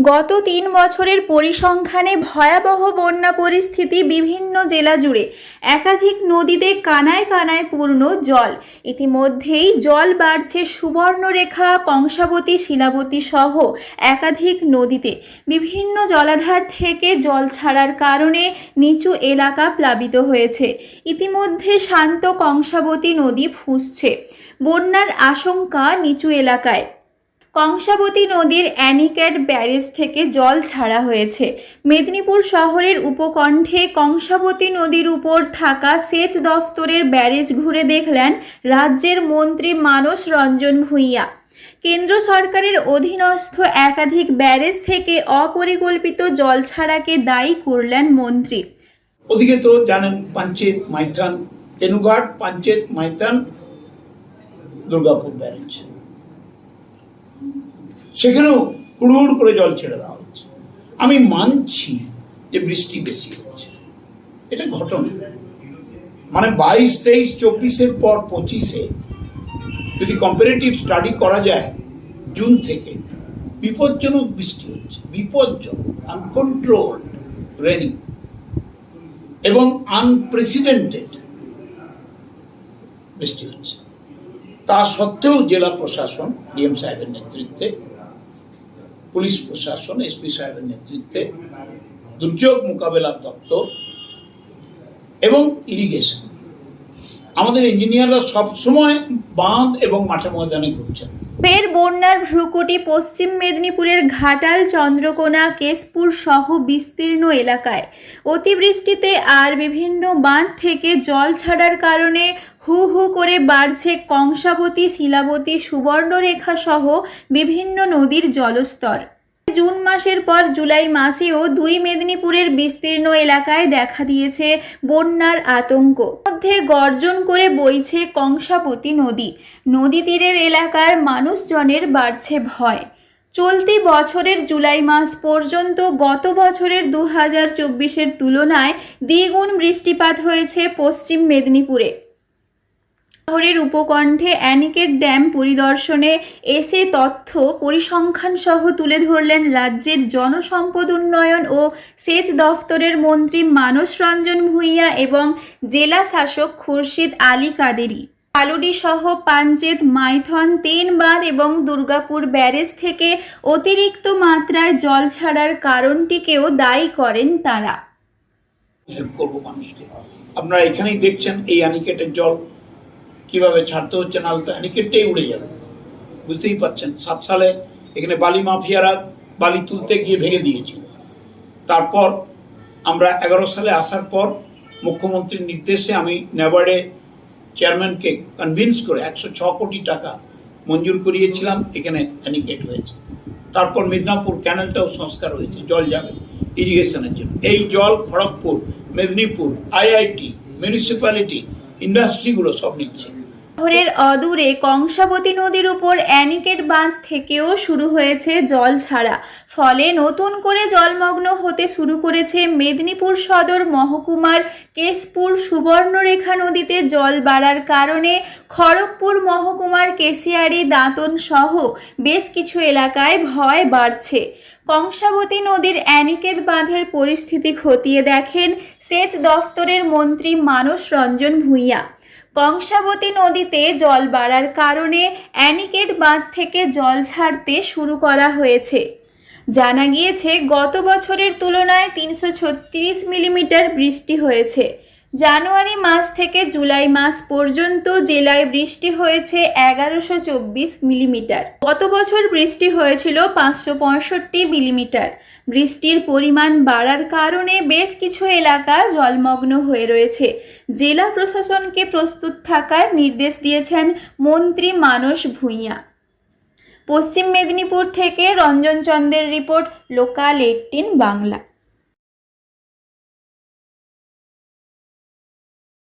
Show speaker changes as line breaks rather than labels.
গত তিন বছরের পরিসংখ্যানে ভয়াবহ বন্যা পরিস্থিতি বিভিন্ন জেলা জুড়ে। একাধিক নদীতে কানায় কানায় পূর্ণ জল। ইতিমধ্যেই জল বাড়ছে সুবর্ণরেখা, কংসাবতী, শিলাবতী সহ একাধিক নদীতে। বিভিন্ন জলাধার থেকে জল ছাড়ার কারণে নিচু এলাকা প্লাবিত হয়েছে। ইতিমধ্যে শান্ত কংসাবতী নদী ফুসছে। বন্যার আশঙ্কা নিচু এলাকায়। কংসাবতী নদীর অ্যানিক্যাট ব্যারেজ থেকে জল ছাড়া হয়েছে। মেদিনীপুর শহরের উপকণ্ঠে কংসাবতী নদীর উপর থাকা সেচ দফতরের ব্যারেজ ঘুরে দেখলেন রাজ্যের মন্ত্রী মানস রঞ্জন ভূঁইয়া। কেন্দ্র সরকারের অধীনস্থ একাধিক ব্যারেজ থেকে অপরিকল্পিত জল ছাড়াকে দায়ী করলেন মন্ত্রী।
ওদিকে তো জানেন পাঞ্চেত মাইথান তেনুঘাট পাঞ্চেত মাইথান, দুর্গাপুর ব্যারেজ। সেখানেও হুড় করে জল ছেড়ে দেওয়া হচ্ছে। আমি মানছি যে বৃষ্টি বেশি হচ্ছে। এটা ঘটনা। মানে বাইশ, তেইশ, চব্বিশের পর পঁচিশে যদি কম্পারেটিভ স্টাডি করা যায়, জুন থেকে বিপজ্জনক বৃষ্টি হচ্ছে। বিপজ্জনক আনকন্ট্রোল রেনিং এবং আনপ্রেসিডেন্টেড বৃষ্টি হচ্ছে। তা সত্ত্বেও জেলা প্রশাসন, ডিএম সাহেবের নেতৃত্বে পুলিশ প্রশাসন এসপি সাহেবের নেতৃত্বে দুর্যোগ মোকাবেলা দপ্তর এবং ইরিগেশন। আমাদের ইঞ্জিনিয়াররা সবসময় বাঁধ এবং মাঠে ময়দানে ঘুরছেন।
ফের বন্যার ভ্রুকুটি পশ্চিম মেদিনীপুরের ঘাটাল, চন্দ্রকোনা, কেশপুর সহ বিস্তীর্ণ এলাকায়। অতিবৃষ্টিতে আর বিভিন্ন বাঁধ থেকে জল ছাড়ার কারণে হু হু করে বাড়ছে কংসাবতী, শিলাবতী সুবর্ণরেখা সহ বিভিন্ন নদীর জলস্তর। জুন মাসের পর জুলাই মাসেও দুই মেদিনীপুরের বিস্তীর্ণ এলাকায় দেখা দিয়েছে বন্যার আতঙ্ক। মধ্যে গর্জন করে বইছে কংসাবতী নদী। নদী তীরের এলাকার মানুষজনের বাড়ছে ভয়। চলতি বছরের জুলাই মাস পর্যন্ত গত বছরের দু হাজার চব্বিশের তুলনায় দ্বিগুণ বৃষ্টিপাত হয়েছে পশ্চিম মেদিনীপুরে। শহরের উপকণ্ঠে অ্যানিকেট ড্যাম পরিদর্শনে এসে তথ্য পরিসংখ্যান সহ তুলে ধরলেন রাজ্যের জনসম্পদ উন্নয়ন ও সেচ দফতরের মন্ত্রী মানস রঞ্জন ভূঁইয়া এবং জেলা শাসক খুরশিদ আলী কাদেরি। কালুডি সহ পাঞ্চেত মাইথন তেন বাঁধ এবং দুর্গাপুর ব্যারেজ থেকে অতিরিক্ত মাত্রায় জল ছাড়ার কারণটিকেও দায়ী করেন তারা।
হেল্প করব মানুষকে। আপনারা এখানেই দেখছেন এই অ্যানিকেটের জল। কীভাবে ছাড়তে হচ্ছে নাহলে তো অ্যানিকেটটাই উড়ে যাবে। বুঝতেই পাচ্ছেন সাত সালে এখানে বালি মাফিয়ারা বালি তুলতে গিয়ে ভেঙে দিয়েছিল। তারপর আমরা এগারো সালে আসার পর মুখ্যমন্ত্রীর নির্দেশে আমি নেবার্ডে চেয়ারম্যানকে কনভিন্স করে একশো ছ কোটি টাকা মঞ্জুর করিয়েছিলাম, এখানে অ্যানিকেট হয়েছে। তারপর মিদনাপুর ক্যানেলটাও সংস্কার হয়েছে, জল যাবে ইরিগেশনের জন্য। এই জল খড়গপুর, মেদিনীপুর আইআইটি মিউনিসিপ্যালিটি ইন্ডাস্ট্রিগুলো সব নিচ্ছে।
শহরের অদূরে কংসাবতী নদীর উপর অ্যানিকেট বাঁধ থেকেও শুরু হয়েছে জল ছাড়া। ফলে নতুন করে জলমগ্ন হতে শুরু করেছে মেদিনীপুর সদর মহকুমার কেশপুর সুবর্ণরেখা নদীতে জল বাড়ার কারণে খড়গপুর মহকুমার কেশিয়ারি দাঁতন সহ বেশ কিছু এলাকায় ভয় বাড়ছে। কংসাবতী নদীর অ্যানিকেট বাঁধের পরিস্থিতি খতিয়ে দেখেন সেচ দফতরের মন্ত্রী মানস রঞ্জন ভূঁইয়া। কংসাবতী নদীতে জল বাড়ার কারণে অ্যানিকেট বাঁধ থেকে জল ছাড়তে শুরু করা হয়েছে। জানা গিয়েছে, গত বছরের তুলনায় তিনশো ছত্রিশ মিলিমিটার বৃষ্টি হয়েছে। জানুয়ারি মাস থেকে জুলাই মাস পর্যন্ত জেলায় বৃষ্টি হয়েছে এগারোশো চব্বিশ মিলিমিটার। গত বছর বৃষ্টি হয়েছিল পাঁচশো পঁয়ষট্টি মিলিমিটার। বৃষ্টির পরিমাণ বাড়ার কারণে বেশ কিছু এলাকা জলমগ্ন হয়ে রয়েছে। জেলা প্রশাসনকে প্রস্তুত থাকার নির্দেশ দিয়েছেন মন্ত্রী মানস ভূঁইয়া। পশ্চিম মেদিনীপুর থেকে রঞ্জন চন্দ্রের রিপোর্ট, লোকাল এইটিন বাংলা।